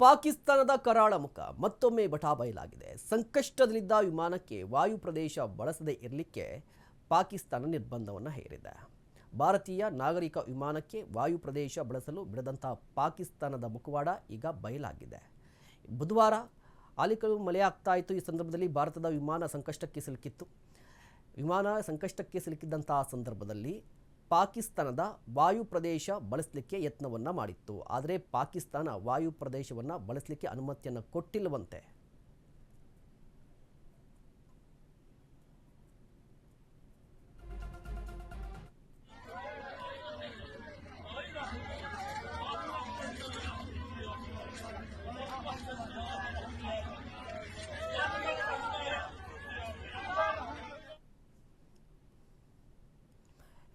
ಪಾಕಿಸ್ತಾನದ ಕರಾಳ ಮುಖ ಮತ್ತೊಮ್ಮೆ ಬಟಾಬಯಲಾಗಿದೆ ಸಂಕಷ್ಟದಲ್ಲಿದ್ದ ವಿಮಾನಕ್ಕೆ ವಾಯು ಪ್ರದೇಶ ಬಳಸದೇ ಇರಲಿಕ್ಕೆ ಪಾಕಿಸ್ತಾನ ನಿರ್ಬಂಧವನ್ನು ಹೇರಿದೆ. ಭಾರತೀಯ ನಾಗರಿಕ ವಿಮಾನಕ್ಕೆ ವಾಯು ಪ್ರದೇಶ ಬಳಸಲು ಬಿಡದಂಥ ಪಾಕಿಸ್ತಾನದ ಮುಖವಾಡ ಈಗ ಬಯಲಾಗಿದೆ. ಬುಧವಾರ ಆಲಿಕಲು ಮಳೆ ಆಗ್ತಾ ಇತ್ತು. ಈ ಸಂದರ್ಭದಲ್ಲಿ ಭಾರತದ ವಿಮಾನ ಸಂಕಷ್ಟಕ್ಕೆ ಸಿಲುಕಿತ್ತು. ವಿಮಾನ ಸಂಕಷ್ಟಕ್ಕೆ ಸಿಲುಕಿದ್ದಂತಹ ಸಂದರ್ಭದಲ್ಲಿ ಪಾಕಿಸ್ತಾನದ ವಾಯು ಪ್ರದೇಶ ಬಳಸಲಿಕ್ಕೆ ಯತ್ನವನ್ನು ಮಾಡಿತ್ತು. ಆದರೆ ಪಾಕಿಸ್ತಾನ ವಾಯು ಪ್ರದೇಶವನ್ನು ಬಳಸಲಿಕ್ಕೆ ಅನುಮತಿಯನ್ನು ಕೊಟ್ಟಿಲ್ಲವಂತೆ.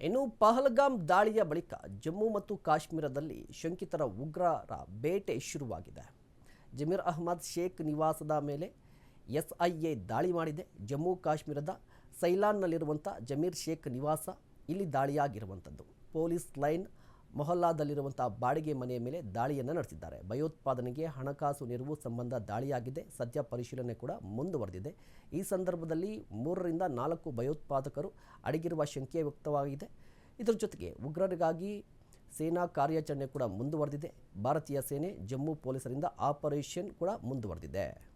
ಇನ್ನು ಪಹಲ್ಗಾಮ್ ದಾಳಿಯ ಬಳಿಕ ಜಮ್ಮು ಮತ್ತು ಕಾಶ್ಮೀರದಲ್ಲಿ ಶಂಕಿತರ ಉಗ್ರರ ಬೇಟೆ ಶುರುವಾಗಿದೆ. ಜಮೀರ್ ಅಹ್ಮದ್ ಶೇಖ್ ನಿವಾಸದ ಮೇಲೆ ಎಸ್ಐಎ ದಾಳಿ ಮಾಡಿದೆ. ಜಮ್ಮು ಕಾಶ್ಮೀರದ ಸೈಲಾನ್ನಲ್ಲಿರುವಂಥ ಜಮೀರ್ ಶೇಖ್ ನಿವಾಸ ಇಲ್ಲಿ ದಾಳಿಯಾಗಿರುವಂಥದ್ದು. ಪೊಲೀಸ್ ಲೈನ್ ಮೊಹಲ್ಲಾದಲ್ಲಿರುವಂಥ ಬಾಡಿಗೆ ಮನೆಯ ಮೇಲೆ ದಾಳಿಯನ್ನು ನಡೆಸಿದ್ದಾರೆ. ಭಯೋತ್ಪಾದನೆಗೆ ಹಣಕಾಸು ನೆರವು ಸಂಬಂಧ ದಾಳಿಯಾಗಿದೆ. ಸದ್ಯ ಪರಿಶೀಲನೆ ಕೂಡ ಮುಂದುವರೆದಿದೆ. ಈ ಸಂದರ್ಭದಲ್ಲಿ ಮೂರರಿಂದ ನಾಲ್ಕು ಭಯೋತ್ಪಾದಕರು ಅಡಗಿರುವ ಶಂಕೆ ವ್ಯಕ್ತವಾಗಿದೆ. ಇದರ ಜೊತೆಗೆ ಉಗ್ರರಿಗಾಗಿ ಸೇನಾ ಕಾರ್ಯಾಚರಣೆ ಕೂಡ ಮುಂದುವರೆದಿದೆ. ಭಾರತೀಯ ಸೇನೆ ಜಮ್ಮು ಪೊಲೀಸರಿಂದ ಆಪರೇಷನ್ ಕೂಡ ಮುಂದುವರೆದಿದೆ.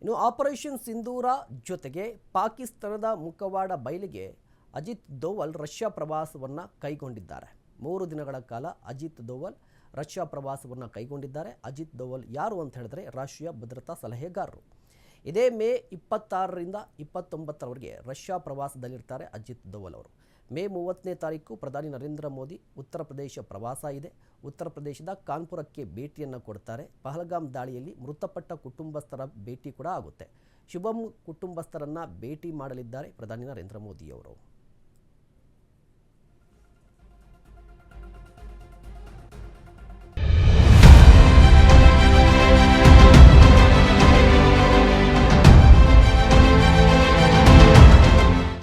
ಇನ್ನು ಆಪರೇಷನ್ ಸಿಂಧೂರ ಜೊತೆಗೆ ಪಾಕಿಸ್ತಾನದ ಮುಖವಾಡ ಬಯಲಿಗೆ ಅಜಿತ್ ದೋವಲ್ ರಷ್ಯಾ ಪ್ರವಾಸವನ್ನು ಕೈಗೊಂಡಿದ್ದಾರೆ. ಮೂರು ದಿನಗಳ ಕಾಲ ಅಜಿತ್ ದೋವಲ್ ರಷ್ಯಾ ಪ್ರವಾಸವನ್ನು ಕೈಗೊಂಡಿದ್ದಾರೆ. ಅಜಿತ್ ದೋವಲ್ ಯಾರು ಅಂತ ಹೇಳಿದ್ರೆ ರಾಷ್ಟ್ರೀಯ ಭದ್ರತಾ ಸಲಹೆಗಾರರು. ಇದೇ ಮೇ ಇಪ್ಪತ್ತಾರರಿಂದ ಇಪ್ಪತ್ತೊಂಬತ್ತರವರೆಗೆ ರಷ್ಯಾ ಪ್ರವಾಸದಲ್ಲಿರ್ತಾರೆ ಅಜಿತ್ ದೋವಲ್ ಅವರು. ಮೇ ಮೂವತ್ತನೇ ತಾರೀಕು ಪ್ರಧಾನಿ ನರೇಂದ್ರ ಮೋದಿ ಉತ್ತರ ಪ್ರದೇಶ ಪ್ರವಾಸ ಇದೆ. ಉತ್ತರ ಪ್ರದೇಶದ ಕಾನ್ಪುರಕ್ಕೆ ಭೇಟಿಯನ್ನು ಕೊಡ್ತಾರೆ. ಪಹಲ್ಗಾಮ್ ದಾಳಿಯಲ್ಲಿ ಮೃತಪಟ್ಟ ಕುಟುಂಬಸ್ಥರ ಭೇಟಿ ಕೂಡ ಆಗುತ್ತೆ. ಶುಭಂ ಕುಟುಂಬಸ್ಥರನ್ನು ಭೇಟಿ ಮಾಡಲಿದ್ದಾರೆ ಪ್ರಧಾನಿ ನರೇಂದ್ರ ಮೋದಿಯವರು